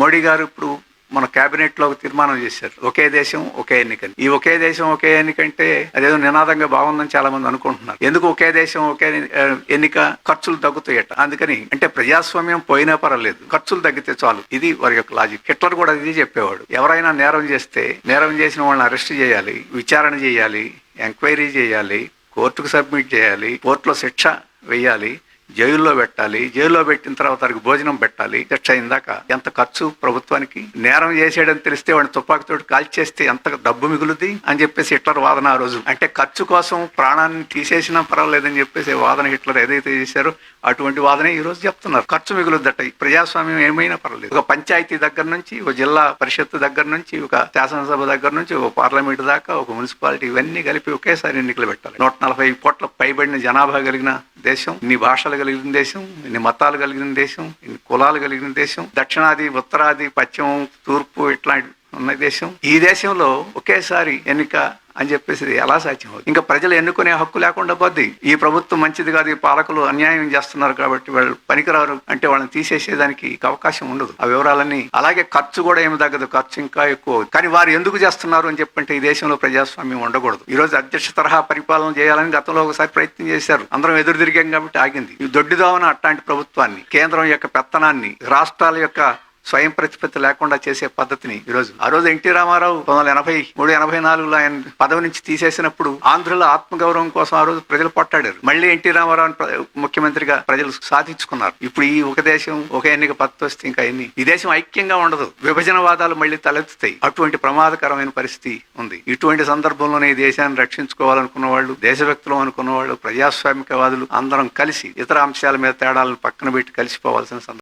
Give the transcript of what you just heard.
మోడీ గారు ఇప్పుడు మన క్యాబినెట్లో ఒక తీర్మానం చేశారు. ఒకే దేశం ఒకే ఎన్నిక ఈ ఒకే దేశం ఒకే ఎన్నిక అంటే అదేదో నినాదంగా బాగుందని చాలా మంది అనుకుంటున్నారు. ఎందుకు ఒకే దేశం ఒకే ఎన్నిక? ఖర్చులు తగ్గుతాయట. అందుకని అంటే ప్రజాస్వామ్యం పోయినా పర్వాలేదు. ఖర్చులు తగ్గితే చాలు. ఇది వారి యొక్క లాజిక్ హిట్లర్ కూడా ఇది చెప్పేవాడు. ఎవరైనా నేరం చేస్తే నేరం చేసిన వాళ్ళని అరెస్ట్ చేయాలి విచారణ చేయాలి ఎంక్వైరీ చేయాలి కోర్టుకు సబ్మిట్ చేయాలి కోర్టులో శిక్ష వేయాలి జైల్లో పెట్టాలి జైల్లో పెట్టిన తర్వాత వారికి భోజనం పెట్టాలి శిక్ష అయిందాక ఎంత ఖర్చు ప్రభుత్వానికి? నేరం చేసేయడం తెలిస్తే వాడిని తుపాకీతోటి కాల్చేస్తే ఎంత డబ్బు మిగులుద్ది? అని చెప్పేసి హిట్లర్ వాదన ఆ రోజు. అంటే ఖర్చు కోసం ప్రాణాన్ని తీసేసినా పర్వాలేదని చెప్పేసి వాదన హిట్లర్ ఏదైతే చేశారో అటువంటి వాదన ఈ రోజు చెప్తున్నారు. ఖర్చు మిగులుద్దట. ఈ ప్రజాస్వామ్యం ఏమైనా పర్వాలేదు. ఒక పంచాయతీ దగ్గర నుంచి ఒక జిల్లా పరిషత్ దగ్గర నుంచి ఒక శాసనసభ దగ్గర నుంచి ఒక పార్లమెంట్ దాకా ఒక మున్సిపాలిటీ ఇవన్నీ కలిపి ఒకేసారి ఎన్నికలు పెట్టాలి. నూట నలభై కోట్ల పైబడిన జనాభా కలిగిన దేశం ఇన్ని భాషలు కలిగిన దేశం ఇన్ని మతాలు కలిగిన దేశం ఇన్ని కులాలు కలిగిన దేశం దక్షిణాది ఉత్తరాది పశ్చిమం తూర్పు ఇట్లాంటి ఉన్న దేశం. ఈ దేశంలో ఒకేసారి ఎన్నిక అని చెప్పేసి ఇది ఎలా సాధ్యం అవుతుంది? ఇంకా ప్రజలు ఎన్నుకునే హక్కు లేకుండా పోద్ది. ఈ ప్రభుత్వం మంచిది కాదు ఈ పాలకులు అన్యాయం చేస్తున్నారు కాబట్టి వాళ్ళు పనికిరారు అంటే వాళ్ళని తీసేసేదానికి అవకాశం ఉండదు. ఆ వివరాలన్నీ అలాగే ఖర్చు కూడా ఏమి తగ్గదు ఖర్చు ఇంకా ఎక్కువ కానీ వారు ఎందుకు చేస్తున్నారు అని చెప్పంటే ఈ దేశంలో ప్రజాస్వామ్యం ఉండకూడదు. ఈ రోజు అధ్యక్ష తరహా పరిపాలన చేయాలని గతంలో ఒకసారి ప్రయత్నం చేశారు. అందరం ఎదురు తిరిగాం కాబట్టి ఆగింది. ఈ దొడ్డిదోవన అట్లాంటి ప్రభుత్వాన్ని కేంద్రం యొక్క పెత్తనాన్ని రాష్ట్రాల యొక్క స్వయం ప్రతిపత్తి లేకుండా చేసే పద్ధతిని ఈ రోజు. ఆ రోజు ఎన్టీ రామారావు పంతొమ్మిది వందల ఎనభై మూడు ఎనభై నాలుగులో ఆయన పదవి నుంచి తీసేసినప్పుడు ఆంధ్రుల ఆత్మగౌరవం కోసం ఆ రోజు ప్రజలు పట్టాడారు మళ్ళీ ఎన్టీ రామారావు ప్ర- ముఖ్యమంత్రిగా ప్రజలు సాధించుకున్నారు. ఇప్పుడు ఈ ఒక దేశం ఒక ఎన్నిక పత్తి వస్తే ఇంకా ఎన్ని? ఈ దేశం ఐక్యంగా ఉండదు. విభజనవాదాలు మళ్ళీ తలెత్తుతాయి. అటువంటి ప్రమాదకరమైన పరిస్థితి ఉంది. ఇటువంటి సందర్భంలోనే ఈ దేశాన్ని రక్షించుకోవాలనుకున్న వాళ్ళు దేశభక్తులు అనుకున్న వాళ్ళు ప్రజాస్వామికవాదులు అందరం కలిసి ఇతర అంశాల మీద తేడాలను పక్కన పెట్టి కలిసిపోవాల్సిన సందర్భం.